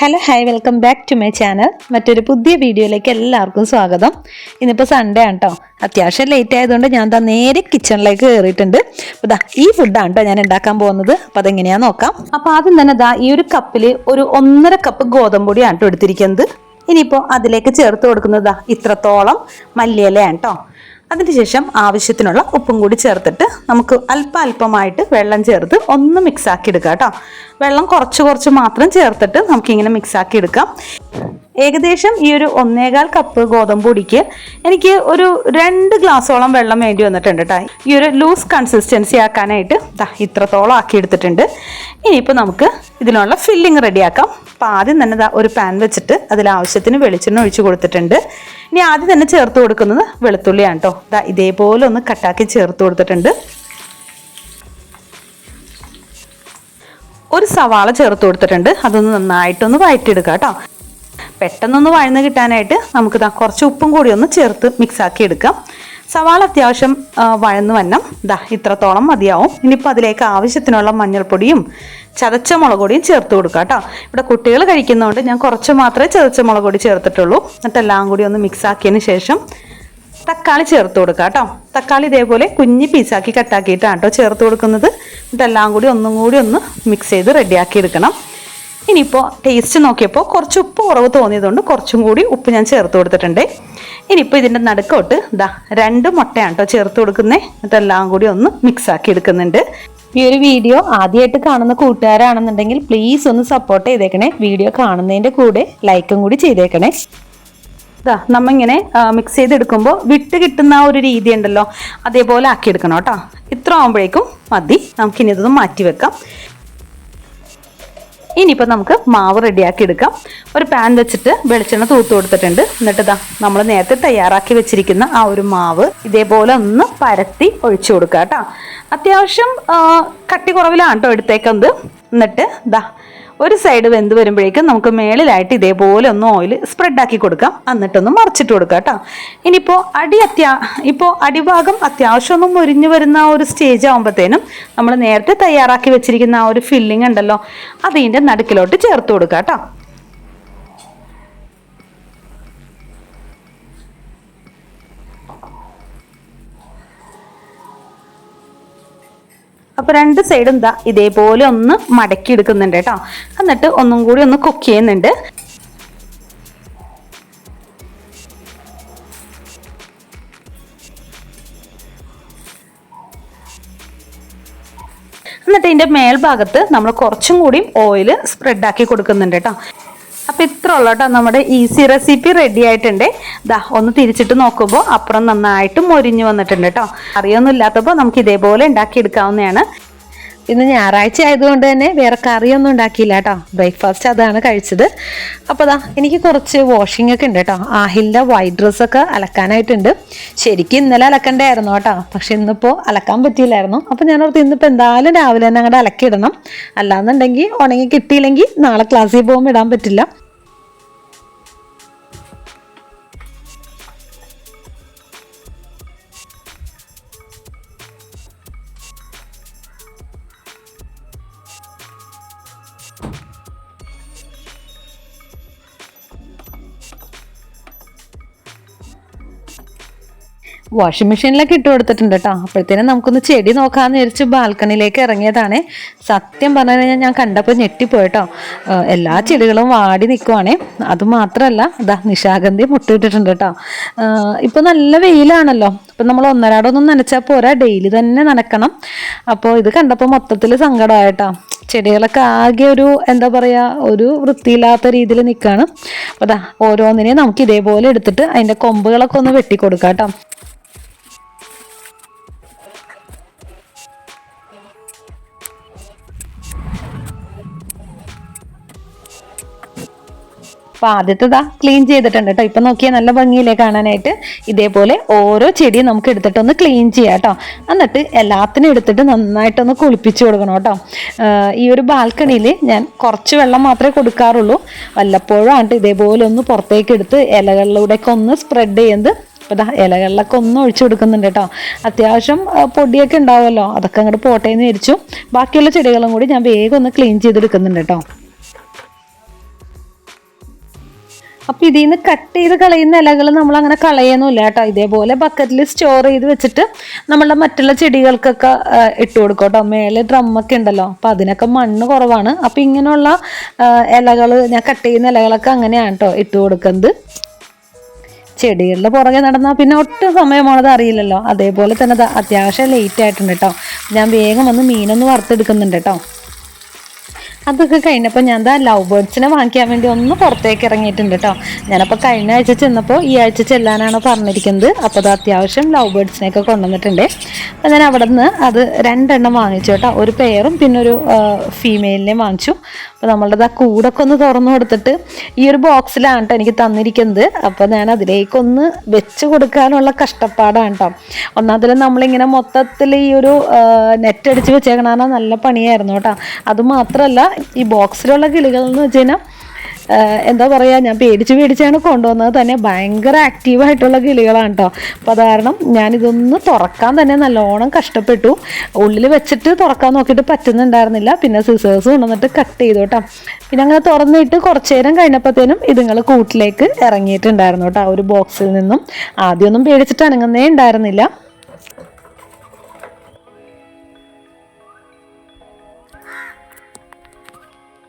Hello hi welcome back to my channel മറ്റൊരു പുതിയ വീഡിയോയിലേക്ക് എല്ലാവർക്കും സ്വാഗതം. ഇന്നിപ്പോൾ സൺഡേ ആണ് കേട്ടോ അത്യാവശ്യം ലേറ്റ് ആയതുകൊണ്ട് ഞാൻ ദാ നേരെ കിച്ചണിലേക്ക് കയറിയിട്ടുണ്ട് അപ്പോൾ ദാ ഈ ഫുഡാണ് കേട്ടോ ഞാൻ ഉണ്ടാക്കാൻ പോകുന്നത്. അപ്പോൾ അതെങ്ങനെയാന്ന് നോക്കാം. അപ്പോൾ ആദ്യം തന്നെ ദാ ഈ ഒരു കപ്പിൽ ഒരു ഒന്നര കപ്പ് ഗോതമ്പ് പൊടിയാണ് കേട്ടോ എടുത്തിരിക്കുന്നത്. ഇനിയിപ്പോൾ അതിലേക്ക് ചേർത്ത് കൊടുക്കുന്നത് ഇത്രത്തോളം മല്ലിയിലയാണ് കേട്ടോ അതിനുശേഷം ആവശ്യത്തിനുള്ള ഉപ്പും കൂടി ചേർത്തിട്ട് നമുക്ക് അല്പം അല്പമായിട്ട് വെള്ളം ചേർത്ത് ഒന്ന് മിക്സ് ആക്കി എടുക്കാം കേട്ടോ. വെള്ളം കുറച്ച് കുറച്ച് മാത്രം ചേർത്തിട്ട് നമുക്കിങ്ങനെ മിക്സ് ആക്കി എടുക്കാം. ഏകദേശം ഈ ഒരു ഒന്നേകാൽ കപ്പ് ഗോതമ്പ് പൊടിക്ക് എനിക്ക് ഒരു രണ്ട് ഗ്ലാസ്സോളം വെള്ളം വേണ്ടി വന്നിട്ടുണ്ട് കേട്ടോ ഈ ഒരു ലൂസ് കൺസിസ്റ്റൻസി ആക്കാനായിട്ട് ഇത്രത്തോളം ആക്കി എടുത്തിട്ടുണ്ട്. ഇനിയിപ്പോൾ നമുക്ക് ഇതിനുള്ള ഫില്ലിങ് റെഡിയാക്കാം അപ്പോൾ ആദ്യം തന്നെ ഒരു പാൻ വെച്ചിട്ട് അതിൽ ആവശ്യത്തിന് വെളിച്ചെണ്ണ ഒഴിച്ചു കൊടുത്തിട്ടുണ്ട്. ഇനി ആദ്യം തന്നെ ചേർത്ത് കൊടുക്കുന്നത് വെളുത്തുള്ളിയാണ് കേട്ടോ ഇതേപോലെ ഒന്ന് കട്ടാക്കി ചേർത്ത് കൊടുത്തിട്ടുണ്ട്. ഒരു സവാള ചേർത്ത് കൊടുത്തിട്ടുണ്ട്. അതൊന്ന് നന്നായിട്ടൊന്ന് വഴറ്റിയെടുക്കാം കേട്ടോ പെട്ടെന്നൊന്ന് വഴന്ന് കിട്ടാനായിട്ട് നമുക്ക് ഇതാ കുറച്ച് ഉപ്പും കൂടി ഒന്ന് ചേർത്ത് മിക്സാക്കി എടുക്കാം. സവാള അത്യാവശ്യം വഴന്ന് വന്നം ദാ ഇത്രത്തോളം മതിയാവും. ഇനിയിപ്പോൾ അതിലേക്ക് ആവശ്യത്തിനുള്ള മഞ്ഞൾപ്പൊടിയും ചതച്ച മുളക് പൊടിയും ചേർത്ത് കൊടുക്കാം കേട്ടോ. ഇവിടെ കുട്ടികൾ കഴിക്കുന്നതുകൊണ്ട് ഞാൻ കുറച്ച് മാത്രമേ ചതച്ച മുളക് പൊടി ചേർത്തിട്ടുള്ളൂ. എന്നിട്ട് എല്ലാം കൂടി ഒന്ന് മിക്സാക്കിയതിന് ശേഷം തക്കാളി ചേർത്ത് കൊടുക്കുക കേട്ടോ. തക്കാളി ഇതേപോലെ കുഞ്ഞി പീസാക്കി കട്ടാക്കിയിട്ടാണ് കേട്ടോ ചേർത്ത് കൊടുക്കുന്നത്. ഇതെല്ലാം കൂടി ഒന്നും കൂടി ഒന്ന് മിക്സ് ചെയ്ത് റെഡിയാക്കി എടുക്കണം. ഇനിയിപ്പോൾ ടേസ്റ്റ് നോക്കിയപ്പോൾ കുറച്ച് ഉപ്പ് കുറവ് തോന്നിയതുകൊണ്ട് കുറച്ചും കൂടി ഉപ്പ് ഞാൻ ചേർത്ത് കൊടുത്തിട്ടുണ്ട്. ഇനിയിപ്പോൾ ഇതിന്റെ നടുക്കോട്ട് ഇതാ രണ്ട് മുട്ടയാണ് കേട്ടോ ചേർത്ത് കൊടുക്കുന്നത് എന്നിട്ടെല്ലാം കൂടി ഒന്ന് മിക്സ് ആക്കി എടുക്കുന്നുണ്ട്. ഈ ഒരു വീഡിയോ ആദ്യമായിട്ട് കാണുന്ന കൂട്ടുകാരാണെന്നുണ്ടെങ്കിൽ പ്ലീസ് ഒന്ന് സപ്പോർട്ട് ചെയ്തേക്കണേ. വീഡിയോ കാണുന്നതിന്റെ കൂടെ ലൈക്കും കൂടി ചെയ്തേക്കണേ. ഇതാ നമ്മിങ്ങനെ മിക്സ് ചെയ്തെടുക്കുമ്പോൾ വിട്ട് കിട്ടുന്ന ആ ഒരു രീതി ഉണ്ടല്ലോ. അതേപോലെ ആക്കിയെടുക്കണം കേട്ടോ ഇത്ര ആകുമ്പോഴേക്കും മതി. നമുക്കിനി ഇതൊന്ന് മാറ്റി വെക്കാം. ഇനിയിപ്പോൾ നമുക്ക് മാവ് റെഡിയാക്കി എടുക്കാം. ഒരു പാൻ വെച്ചിട്ട് വെളിച്ചെണ്ണ തൂത്ത് കൊടുത്തിട്ടുണ്ട്. എന്നിട്ട് ഇതാ നമ്മൾ നേരത്തെ തയ്യാറാക്കി വെച്ചിരിക്കുന്ന ആ ഒരു മാവ് ഇതേപോലെ ഒന്ന് പരത്തി ഒഴിച്ചു കൊടുക്കുക കേട്ടോ അത്യാവശ്യം കട്ടി കുറവിലാണ് കേട്ടോ എടുത്തേക്കുന്നത്. എന്നിട്ട് ദാ ഒരു സൈഡ് വെന്ത് വരുമ്പോഴേക്കും നമുക്ക് മേളിലായിട്ട് ഇതേപോലെ ഒന്ന് ഓയിൽ സ്പ്രെഡാക്കി കൊടുക്കാം. എന്നിട്ടൊന്ന് മറിച്ചിട്ട് കൊടുക്കാം കേട്ടോ. ഇനിയിപ്പോൾ അടി അത്യാ ഇപ്പോൾ അടിഭാഗം അത്യാവശ്യം ഒന്ന് മുരിഞ്ഞു വരുന്ന ഒരു സ്റ്റേജ് ആകുമ്പോഴത്തേനും നമ്മൾ നേരത്തെ തയ്യാറാക്കി വെച്ചിരിക്കുന്ന ആ ഒരു ഫില്ലിംഗ് ഉണ്ടല്ലോ അതിന്റെ നടുക്കിലോട്ട് ചേർത്ത് കൊടുക്കാം കേട്ടോ. അപ്പോൾ രണ്ട് സൈഡും ദാ ഇതേപോലെ ഒന്ന് മടക്കി എടുക്കുന്നുണ്ട് കേട്ടോ. എന്നിട്ട് ഒന്നും കൂടി ഒന്ന് കുക്ക് ചെയ്യുന്നുണ്ട്. എന്നിട്ട് ഇതിന്റെ മേൽഭാഗത്ത് നമ്മൾ കുറച്ചും കൂടി ഓയിൽ സ്പ്രെഡാക്കി കൊടുക്കുന്നുണ്ട് കേട്ടോ. അപ്പം ഇത്ര ഉള്ളൂ കേട്ടോ നമ്മുടെ ഈസി റെസിപ്പി റെഡി ആയിട്ടുണ്ട്. ദാ ഒന്ന് തിരിച്ചിട്ട് നോക്കുമ്പോൾ അപ്പുറം നന്നായിട്ട് മൊരിഞ്ഞു വന്നിട്ടുണ്ട് കേട്ടോ. അറിയൊന്നും ഇല്ലാത്തപ്പോൾ നമുക്ക് ഇതേപോലെ ഉണ്ടാക്കിയെടുക്കാവുന്നതാണ്. ഇന്ന് ഞായറാഴ്ച ആയതുകൊണ്ട് തന്നെ വേറെ കറിയൊന്നും ഉണ്ടാക്കിയില്ല കേട്ടോ. ബ്രേക്ക്ഫാസ്റ്റ് അതാണ് കഴിച്ചത്. അപ്പോൾ ദാ എനിക്ക് കുറച്ച് വാഷിംഗ് ഒക്കെ ഉണ്ട് കേട്ടോ. ആഹിലിന്റെ വൈറ്റ് ഡ്രസ്സൊക്കെ അലക്കാനായിട്ടുണ്ട്. ശരിക്കും ഇന്നലെ അലക്കണ്ടായിരുന്നു കേട്ടോ. പക്ഷെ ഇന്നിപ്പോൾ അലക്കാൻ പറ്റിയില്ലായിരുന്നു. അപ്പോൾ ഞാൻ ഓർത്ത് ഇന്നിപ്പോൾ എന്തായാലും രാവിലെ തന്നെ അങ്ങോട്ട് അലക്കിയിടണം. അല്ലാന്നുണ്ടെങ്കിൽ ഉണങ്ങി കിട്ടിയില്ലെങ്കിൽ നാളെ ക്ലാസ്സിൽ പോകുമ്പോൾ ഇടാൻ പറ്റില്ല. വാഷിംഗ് മെഷീനിലൊക്കെ ഇട്ട് കൊടുത്തിട്ടുണ്ട് കേട്ടോ അപ്പോഴത്തേനും നമുക്കൊന്ന് ചെടി നോക്കാമെന്ന് വിചാരിച്ച് ബാൽക്കണിയിലേക്ക് ഇറങ്ങിയതാണ്. സത്യം പറഞ്ഞു കഴിഞ്ഞാൽ ഞാൻ കണ്ടപ്പോൾ ഞെട്ടിപ്പോയിട്ടോ. എല്ലാ ചെടികളും വാടി നിൽക്കുവാണേ അത് മാത്രമല്ല അതാ നിശാഗന്ധി മുട്ടിയിട്ടിട്ടുണ്ട് കേട്ടോ ഇപ്പോൾ നല്ല വെയിലാണല്ലോ. ഇപ്പം നമ്മൾ ഒന്നരാടൊന്നും നനച്ചാൽ പോരാ. ഡെയിലി തന്നെ നനക്കണം. അപ്പോൾ ഇത് കണ്ടപ്പോൾ മൊത്തത്തിൽ സങ്കടമായിട്ടോ. ചെടികളൊക്കെ ആകെ ഒരു എന്താ പറയുക ഒരു വൃത്തിയില്ലാത്ത രീതിയിൽ നിൽക്കുകയാണ് അപ്പോൾ അതാ ഓരോന്നിനെയും നമുക്ക് ഇതേപോലെ എടുത്തിട്ട് അതിന്റെ കൊമ്പുകളൊക്കെ ഒന്ന് വെട്ടിക്കൊടുക്കാം കേട്ടോ അപ്പോൾ ആദ്യത്തേതാ ക്ലീൻ ചെയ്തിട്ടുണ്ട് കേട്ടോ ഇപ്പം നോക്കിയാൽ നല്ല ഭംഗിയിലേ കാണാനായിട്ട്? ഇതേപോലെ ഓരോ ചെടിയും നമുക്ക് എടുത്തിട്ടൊന്ന് ക്ലീൻ ചെയ്യാം കേട്ടോ എന്നിട്ട് എല്ലാത്തിനും എടുത്തിട്ട് നന്നായിട്ടൊന്ന് കുളിപ്പിച്ച് കൊടുക്കണം കേട്ടോ ഈ ഒരു ബാൽക്കണിയിൽ ഞാൻ കുറച്ച് വെള്ളം മാത്രമേ കൊടുക്കാറുള്ളൂ. വല്ലപ്പോഴും ആണ്ട് ഇതേപോലെ ഒന്ന് പുറത്തേക്ക് എടുത്ത് ഇലകളിലൂടെയൊക്കെ ഒന്ന് സ്പ്രെഡ് ചെയ്യുന്നത് ഇപ്പം ഇതാ ഇലകളിലൊക്കെ ഒന്ന് ഒഴിച്ചു കൊടുക്കുന്നുണ്ട് കേട്ടോ അത്യാവശ്യം പൊടിയൊക്കെ ഉണ്ടാവുമല്ലോ. അതൊക്കെ അങ്ങോട്ട് പോട്ടേന്ന് വിരിച്ചു. ബാക്കിയുള്ള ചെടികളും കൂടി ഞാൻ വേഗം ഒന്ന് ക്ലീൻ ചെയ്തെടുക്കുന്നുണ്ട് കേട്ടോ അപ്പോൾ ഇതിൽ നിന്ന് കട്ട് ചെയ്ത് കളയുന്ന ഇലകൾ നമ്മൾ അങ്ങനെ കളയൊന്നുമില്ല കേട്ടോ. ഇതേപോലെ ബക്കറ്റിൽ സ്റ്റോർ ചെയ്ത് വെച്ചിട്ട് നമ്മളുടെ മറ്റുള്ള ചെടികൾക്കൊക്കെ ഇട്ട് കൊടുക്കും കേട്ടോ. മേലെ ഡ്രമ്മൊക്കെ ഉണ്ടല്ലോ. അപ്പൊ അതിനൊക്കെ മണ്ണ് കുറവാണ്. അപ്പൊ ഇങ്ങനെയുള്ള ഇലകൾ ഞാൻ കട്ട് ചെയ്യുന്ന ഇലകളൊക്കെ അങ്ങനെയാണ് കേട്ടോ ഇട്ട് കൊടുക്കുന്നത്. ചെടികളുടെ പുറകെ നടന്നാൽ പിന്നെ ഒട്ടും സമയം പോണത് അറിയില്ലല്ലോ. അതേപോലെ തന്നെ അത്യാവശ്യം ലേറ്റ് ആയിട്ടുണ്ട് കേട്ടോ. ഞാൻ വേഗം വന്ന് മീനൊന്ന് വറുത്തെടുക്കുന്നുണ്ട് കേട്ടോ. അതൊക്കെ കഴിഞ്ഞപ്പോൾ ഞാൻ ദാ ലവ് ബേർഡ്സിനെ വാങ്ങിക്കാൻ വേണ്ടി ഒന്ന് പുറത്തേക്ക് ഇറങ്ങിയിട്ടുണ്ട് കേട്ടോ ഞാനപ്പോൾ കഴിഞ്ഞ ആഴ്ച ചെന്നപ്പോൾ ഈ ആഴ്ച ചെല്ലാനാണ് പറഞ്ഞിരിക്കുന്നത്. അപ്പോൾ അത് അത്യാവശ്യം ലവ് ബേർഡ്സിനെയൊക്കെ കൊണ്ടുവന്നിട്ടുണ്ട്. അപ്പോൾ ഞാൻ അവിടെ നിന്ന് അത് രണ്ടെണ്ണം വാങ്ങിച്ചു കേട്ടോ ഒരു പെയറും പിന്നെ ഒരു ഫീമെയിലിനെയും വാങ്ങിച്ചു. അപ്പോൾ നമ്മളുടെ ആ കൂടൊക്കെ ഒന്ന് തുറന്നു കൊടുത്തിട്ട് ഈ ഒരു ബോക്സിലാണ് കേട്ടോ എനിക്ക് തന്നിരിക്കുന്നത്. അപ്പോൾ ഞാൻ അതിലേക്കൊന്ന് വെച്ച് കൊടുക്കാനുള്ള കഷ്ടപ്പാടാണ് കേട്ടോ ഒന്നാമതിൽ നമ്മളിങ്ങനെ മൊത്തത്തിൽ ഈ ഒരു നെറ്റ് അടിച്ച് വെച്ചേക്കണ നല്ല പണിയായിരുന്നു കേട്ടോ അതുമാത്രമല്ല ഈ ബോക്സിലുള്ള കിളികൾ എന്ന് വെച്ച് കഴിഞ്ഞാൽ എന്താ പറയുക ഞാൻ പേടിച്ച് പേടിച്ചാണ് കൊണ്ടുവന്നത്. തന്നെ ഭയങ്കര ആക്റ്റീവായിട്ടുള്ള കിളികളാണ് കേട്ടോ അപ്പോൾ അത് കാരണം ഞാനിതൊന്ന് തുറക്കാൻ തന്നെ നല്ലോണം കഷ്ടപ്പെട്ടു. ഉള്ളിൽ വെച്ചിട്ട് തുറക്കാൻ നോക്കിയിട്ട് പറ്റുന്നുണ്ടായിരുന്നില്ല. പിന്നെ സിസേഴ്സ് കൊണ്ടുവന്നിട്ട് കട്ട് ചെയ്തു കേട്ടോ പിന്നെ അങ്ങനെ തുറന്നിട്ട് കുറച്ച് നേരം കഴിഞ്ഞപ്പോഴത്തേനും ഇതുങ്ങൾ കൂട്ടിലേക്ക് ഇറങ്ങിയിട്ടുണ്ടായിരുന്നു കേട്ടോ ആ ഒരു ബോക്സിൽ നിന്നും. ആദ്യമൊന്നും പേടിച്ചിട്ട് അനങ്ങുന്നേ ഉണ്ടായിരുന്നില്ല.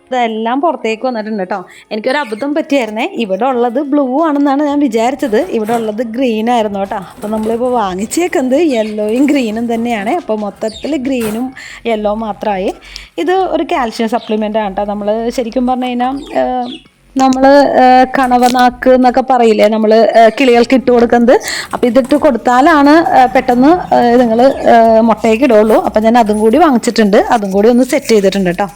ഇതെല്ലാം പുറത്തേക്ക് വന്നിട്ടുണ്ട് കേട്ടോ എനിക്കൊരു അബദ്ധം പറ്റിയായിരുന്നേ. ഇവിടെ ഉള്ളത് ബ്ലൂ ആണെന്നാണ് ഞാൻ വിചാരിച്ചത്. ഇവിടെ ഉള്ളത് ഗ്രീൻ ആയിരുന്നു കേട്ടോ അപ്പോൾ നമ്മളിപ്പോൾ വാങ്ങിച്ചേക്കുന്നത് യെല്ലോയും ഗ്രീനും തന്നെയാണ്. അപ്പോൾ മൊത്തത്തിൽ ഗ്രീനും യെല്ലോ മാത്രമായി. ഇത് ഒരു കാൽഷ്യം സപ്ലിമെന്റ് ആണ് കേട്ടോ നമ്മൾ ശരിക്കും പറഞ്ഞു കഴിഞ്ഞാൽ നമ്മൾ കണവനാക്ക് എന്നൊക്കെ പറയില്ലേ നമ്മൾ കിളികൾക്ക് ഇട്ട് കൊടുക്കുന്നത്. അപ്പോൾ ഇതിട്ട് കൊടുത്താലാണ് പെട്ടെന്ന് നിങ്ങൾ മുട്ടയ്ക്ക് ഇടുള്ളൂ. അപ്പം ഞാൻ അതും കൂടി വാങ്ങിച്ചിട്ടുണ്ട്. അതും കൂടി ഒന്ന് സെറ്റ് ചെയ്തിട്ടുണ്ട് കേട്ടോ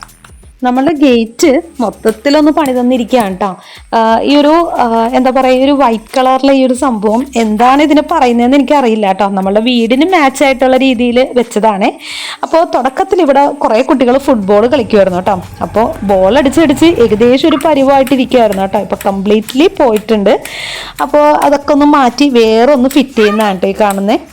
നമ്മളുടെ ഗേറ്റ് മൊത്തത്തിലൊന്ന് പണി തന്നിരിക്കുകയാണ് കേട്ടോ ഈ ഒരു എന്താ പറയുക ഒരു വൈറ്റ് കളറിലെ ഈ ഒരു സംഭവം എന്താണ് ഇതിന് പറയുന്നതെന്ന് എനിക്കറിയില്ല കേട്ടോ നമ്മളുടെ വീടിന് മാച്ച് ആയിട്ടുള്ള രീതിയിൽ വെച്ചതാണ്. അപ്പോൾ തുടക്കത്തിൽ ഇവിടെ കുറേ കുട്ടികൾ ഫുട്ബോൾ കളിക്കുമായിരുന്നു കേട്ടോ അപ്പോൾ ബോൾ അടിച്ചടിച്ച് ഏകദേശം ഒരു പരിവായിട്ടിരിക്കുമായിരുന്നു കേട്ടോ ഇപ്പോൾ കംപ്ലീറ്റ്ലി പോയിട്ടുണ്ട്. അപ്പോൾ അതൊക്കെ ഒന്ന് മാറ്റി വേറെ ഒന്ന് ഫിറ്റ് ചെയ്യുന്നതാണ് കേട്ടോ ഈ കാണുന്നത്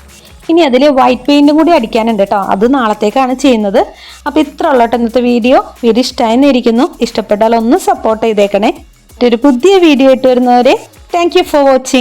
ഇനി അതിൽ വൈറ്റ് പെയിന്റും കൂടി അടിക്കാനുണ്ട് കേട്ടോ അത് നാളത്തേക്കാണ് ചെയ്യുന്നത്. അപ്പോൾ ഇത്ര ഉള്ള കേട്ടോ ഇന്നത്തെ വീഡിയോ. വീഡിയോ ഇഷ്ടമായിരിക്കുന്നു ഇഷ്ടപ്പെട്ടാൽ ഒന്ന് സപ്പോർട്ട് ചെയ്തേക്കണേ. ഒരു പുതിയ വീഡിയോ ഇട്ട് വരുന്നവരെ താങ്ക് ഫോർ വാച്ചിങ്